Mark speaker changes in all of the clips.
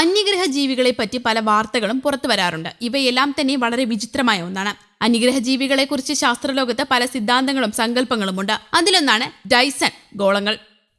Speaker 1: അന്യഗ്രഹ ജീവികളെ പറ്റി പല വാർത്തകളും പുറത്തു വരാറുണ്ട്. ഇവയെല്ലാം തന്നെ വളരെ വിചിത്രമായ ഒന്നാണ്. അന്യഗ്രഹ ജീവികളെക്കുറിച്ച് ശാസ്ത്രലോകത്ത് പല സിദ്ധാന്തങ്ങളും സങ്കല്പങ്ങളുമുണ്ട്. അതിലൊന്നാണ് ഡൈസൺ ഗോളങ്ങൾ.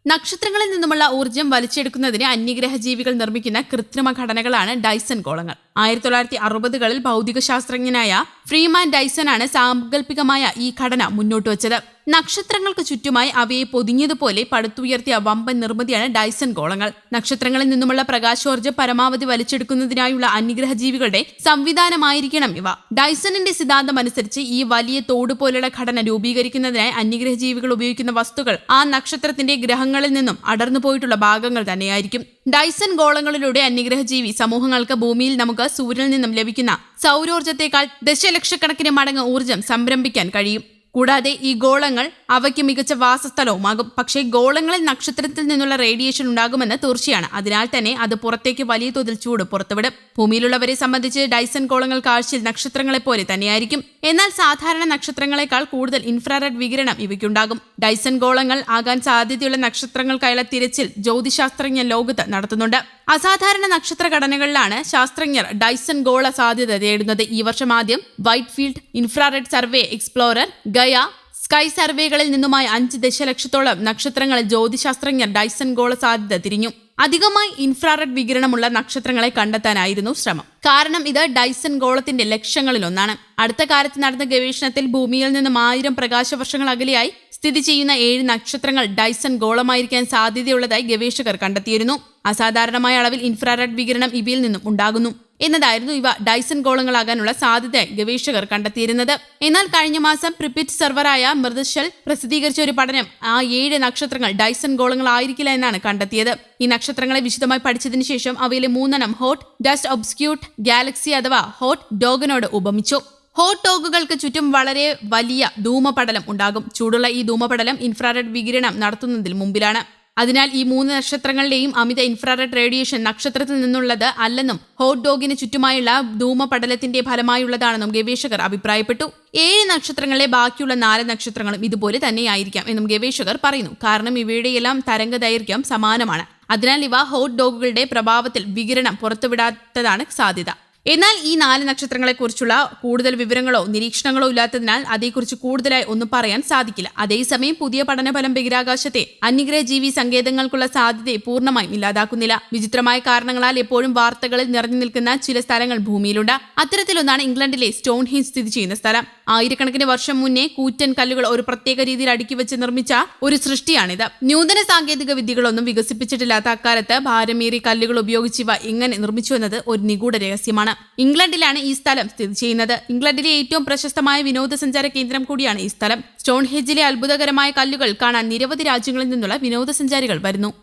Speaker 1: നക്ഷത്രങ്ങളിൽ നിന്നുമുള്ള ഊർജം വലിച്ചെടുക്കുന്നതിന് അന്യഗ്രഹ ജീവികൾ നിർമ്മിക്കുന്ന കൃത്രിമ ഘടനകളാണ് ഡൈസൺ ഗോളങ്ങൾ. ആയിരത്തി തൊള്ളായിരത്തി അറുപതുകളിൽ ഭൗതിക ശാസ്ത്രജ്ഞനായ ഫ്രീമാൻ ഡൈസൺ ആണ് സാങ്കല്പികമായ ഈ ഘടന മുന്നോട്ട് വച്ചത്. നക്ഷത്രങ്ങൾക്ക് ചുറ്റുമായി അവയെ പൊതിഞ്ഞതുപോലെ പടുത്തുയർത്തിയ വമ്പൻ നിർമ്മിതിയാണ് ഡൈസൺ ഗോളങ്ങൾ. നക്ഷത്രങ്ങളിൽ നിന്നുമുള്ള പ്രകാശോർജം പരമാവധി വലിച്ചെടുക്കുന്നതിനായുള്ള അന്യഗ്രഹ ജീവികളുടെ സംവിധാനമായിരിക്കണം ഇവ. ഡൈസണിന്റെ സിദ്ധാന്തം അനുസരിച്ച് ഈ വലിയ തോട് പോലുള്ള ഘടന രൂപീകരിക്കുന്നതിനായി അന്യഗ്രഹ ജീവികൾ ഉപയോഗിക്കുന്ന വസ്തുക്കൾ ആ നക്ഷത്രത്തിന്റെ ഗ്രഹങ്ങളിൽ നിന്നും അടർന്നു പോയിട്ടുള്ള ഭാഗങ്ങൾ തന്നെയായിരിക്കും. ഡൈസൺ ഗോളങ്ങളിലൂടെ അന്യഗ്രഹ ജീവി സമൂഹങ്ങൾക്ക് ഭൂമിയിൽ നമുക്ക് സൂര്യനിൽ നിന്നും ലഭിക്കുന്ന സൗരോർജത്തെക്കാൾ ദശലക്ഷക്കണക്കിന് മടങ്ങ് ഊർജം സംരംഭിക്കാൻ കഴിയും. കൂടാതെ ഈ ഗോളങ്ങൾ അവയ്ക്ക് മികച്ച വാസസ്ഥലവുമാകും. പക്ഷേ ഗോളങ്ങളിൽ നക്ഷത്രത്തിൽ നിന്നുള്ള റേഡിയേഷൻ ഉണ്ടാകുമെന്ന് തീർച്ചയാണ്. അതിനാൽ തന്നെ അത് പുറത്തേക്ക് വലിയ തോതിൽ ചൂട് പുറത്തുവിടും. ഭൂമിയിലുള്ളവരെ സംബന്ധിച്ച് ഡൈസൺ ഗോളങ്ങൾ കാഴ്ചയിൽ നക്ഷത്രങ്ങളെപ്പോലെ തന്നെയായിരിക്കും. എന്നാൽ സാധാരണ നക്ഷത്രങ്ങളെക്കാൾ കൂടുതൽ ഇൻഫ്രാറെഡ് വികിരണം ഇവയ്ക്കുണ്ടാകും. ഡൈസൺ ഗോളങ്ങൾ ആകാൻ സാധ്യതയുള്ള നക്ഷത്രങ്ങൾക്കായുള്ള തിരച്ചിൽ ജ്യോതിശാസ്ത്രജ്ഞ ലോകത്ത് നടത്തുന്നുണ്ട്. അസാധാരണ നക്ഷത്ര ഘടനകളിലാണ് ശാസ്ത്രജ്ഞർ ഡൈസൺ ഗോള സാധ്യത തേടുന്നത്. ഈ വർഷം ആദ്യം wide field infrared survey explorer Gaia sky സർവേകളിൽ നിന്നുമായി അഞ്ച് ദശലക്ഷത്തോളം നക്ഷത്രങ്ങളിൽ ജ്യോതിശാസ്ത്രജ്ഞർ ഡൈസൺ ഗോള സാധ്യത തിരിഞ്ഞു. അധികമായി ഇൻഫ്രാറെഡ് വികിരണമുള്ള നക്ഷത്രങ്ങളെ കണ്ടെത്താനായിരുന്നു ശ്രമം. കാരണം ഇത് ഡൈസൺ ഗോളത്തിന്റെ ലക്ഷ്യങ്ങളിലൊന്നാണ്. അടുത്ത കാലത്ത് നടന്ന ഗവേഷണത്തിൽ ഭൂമിയിൽ നിന്നും ആയിരം പ്രകാശ വർഷങ്ങൾ അകലെയായി സ്ഥിതി ചെയ്യുന്ന ഏഴ് നക്ഷത്രങ്ങൾ ഡൈസൺ ഗോളമായിരിക്കാൻ സാധ്യതയുള്ളതായി ഗവേഷകർ കണ്ടെത്തിയിരുന്നു. അസാധാരണമായ അളവിൽ ഇൻഫ്രാറെഡ് വികിരണം ഇവയിൽ നിന്നും ഉണ്ടാകുന്നു. എന്നതായിരുന്നു ഇവ ഡൈസൺ ഗോളങ്ങളാകാനുള്ള സാധ്യത ഗവേഷകർ കണ്ടെത്തിയിരുന്നത്. എന്നാൽ കഴിഞ്ഞ മാസം പ്രിപിറ്റ് സെർവറായ മൃദശൽ പ്രസിദ്ധീകരിച്ച ഒരു പഠനം ആ ഏഴ് നക്ഷത്രങ്ങൾ ഡൈസൺ ഗോളങ്ങളായിരിക്കില്ല എന്നാണ് കണ്ടെത്തിയത്. ഈ നക്ഷത്രങ്ങളെ വിശദമായി പഠിച്ചതിനു ശേഷം അവയിലെ മൂന്നെണ്ണം ഹോട്ട് ഡസ്റ്റ് ഒബ്സ്ക്യൂട്ട് ഗാലക്സി അഥവാ ഹോട്ട് ഡോഗനോട് ഉപമിച്ചു. ഹോട്ട് ടോഗുകൾക്ക് ചുറ്റും വളരെ വലിയ ധൂമപടലം ഉണ്ടാകും. ചൂടുള്ള ഈ ധൂമപടലം ഇൻഫ്രാറെഡ് വികിരണം നടത്തുന്നതിൽ മുമ്പിലാണ്. അതിനാൽ ഈ മൂന്ന് നക്ഷത്രങ്ങളുടെയും അമിത ഇൻഫ്രാറെഡ് റേഡിയേഷൻ നക്ഷത്രത്തിൽ നിന്നുള്ളത് അല്ലെന്നും ഹോട്ട് ഡോഗിന് ചുറ്റുമായുള്ള ധൂമപടലത്തിന്റെ ഫലമായുള്ളതാണെന്നും ഗവേഷകർ അഭിപ്രായപ്പെട്ടു. ഏഴ് നക്ഷത്രങ്ങളെ ബാക്കിയുള്ള നാല് നക്ഷത്രങ്ങളും ഇതുപോലെ തന്നെയായിരിക്കാം എന്നും ഗവേഷകർ പറയുന്നു. കാരണം ഇവയുടെയെല്ലാം തരംഗ ദൈർഘ്യം സമാനമാണ്. അതിനാൽ ഇവ ഹോട്ട് ഡോഗുകളുടെ പ്രഭാവത്തിൽ വികിരണം പുറത്തുവിടാത്തതാണ് സാധ്യത. എന്നാൽ ഈ നാല് നക്ഷത്രങ്ങളെക്കുറിച്ചുള്ള കൂടുതൽ വിവരങ്ങളോ നിരീക്ഷണങ്ങളോ ഇല്ലാത്തതിനാൽ അതേക്കുറിച്ച് കൂടുതലായി ഒന്നും പറയാൻ സാധിക്കില്ല. അതേസമയം പുതിയ പഠനഫലം ബഹിരാകാശത്തെ അന്യഗ്രഹ ജീവി സങ്കേതങ്ങൾക്കുള്ള സാധ്യത പൂർണമായും ഇല്ലാതാക്കുന്നില്ല. വിചിത്രമായ കാരണങ്ങളാൽ എപ്പോഴും വാർത്തകളിൽ നിറഞ്ഞു നിൽക്കുന്ന ചില സ്ഥലങ്ങൾ ഭൂമിയിലുണ്ട്. അത്തരത്തിലൊന്നാണ് ഇംഗ്ലണ്ടിലെ സ്റ്റോൺ ഹിൻസ് സ്ഥിതി ചെയ്യുന്ന സ്ഥലം. ആയിരക്കണക്കിന് വർഷം മുന്നേ കൂറ്റൻ കല്ലുകൾ ഒരു പ്രത്യേക രീതിയിൽ അടുക്കി വെച്ച് നിർമ്മിച്ച ഒരു സൃഷ്ടിയാണിത്. നൂതന സാങ്കേതിക വിദ്യകളൊന്നും വികസിപ്പിച്ചിട്ടില്ലാത്ത അക്കാലത്ത് ഭാരമേറിയ കല്ലുകൾ ഉപയോഗിച്ച് ഇവ എങ്ങനെ നിർമ്മിച്ചു എന്നത് ഒരു നിഗൂഢ രഹസ്യമാണ്. ഇംഗ്ലണ്ടിലാണ് ഈ സ്ഥലം സ്ഥിതി ചെയ്യുന്നത്. ഇംഗ്ലണ്ടിലെ ഏറ്റവും പ്രശസ്തമായ വിനോദസഞ്ചാര കേന്ദ്രം കൂടിയാണ് ഈ സ്ഥലം. സ്റ്റോൺ ഹെജിലെ അത്ഭുതകരമായ കല്ലുകൾ കാണാൻ നിരവധി രാജ്യങ്ങളിൽ നിന്നുള്ള വിനോദസഞ്ചാരികൾ വരുന്നു.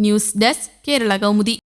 Speaker 1: News desk Kerala Kaumudi.